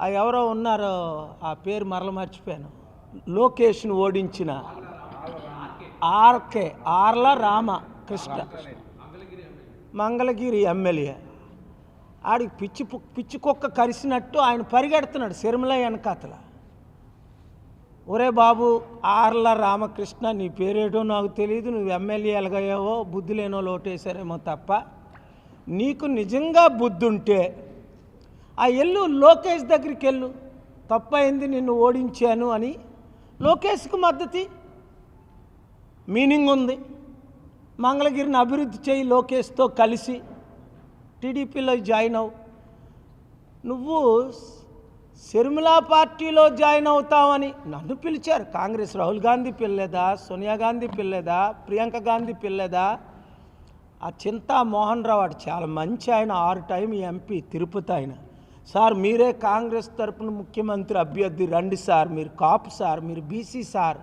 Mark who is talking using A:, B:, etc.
A: ఆ ఎవరో ఉన్నారో ఆ పేరు మరల మర్చిపోయాను. లోకేష్ను ఓడించిన ఆర్కే ఆర్ల రామ కృష్ణ. మంగళగిరి ఎమ్మెల్యే. ఆడికి పిచ్చి పిచ్చి కుక్క కరిసినట్టు ఆయన పరిగెడుతున్నాడు సిరిమల వెనకాతల. ఒరే బాబు ఆర్ల రామకృష్ణ నీ పేరేటో నాకు తెలియదు నువ్వు ఎమ్మెల్యే ఎలాగయ్యావో బుద్ధి లేనో లోటేశారేమో తప్ప నీకు నిజంగా బుద్ధి ఉంటే ఆ ఎల్లు లోకేష్ దగ్గరికి వెళ్ళు. తప్పైంది నిన్ను ఓడించాను అని లోకేష్కి మద్దతి. మీనింగ్ ఉంది. మంగళగిరిని అభివృద్ధి చేయి లోకేష్తో కలిసి. టీడీపీలో జాయిన్ అవు నువ్వు శర్మిలా పార్టీలో జాయిన్ అవుతావని నన్ను పిలిచారు. కాంగ్రెస్ రాహుల్ గాంధీ పిల్లేదా? సోనియా గాంధీ పిల్లేదా? ప్రియాంక గాంధీ పిల్లేదా? ఆ చింతా మోహన్ రావు చాలా మంచి ఆయన. ఆరు టైం ఎంపీ తిరుపతి ఆయన. సార్ మీరే కాంగ్రెస్ తరపున ముఖ్యమంత్రి అభ్యర్థి రండి సార్ మీరు కాపు సార్ మీరు బీసీ సార్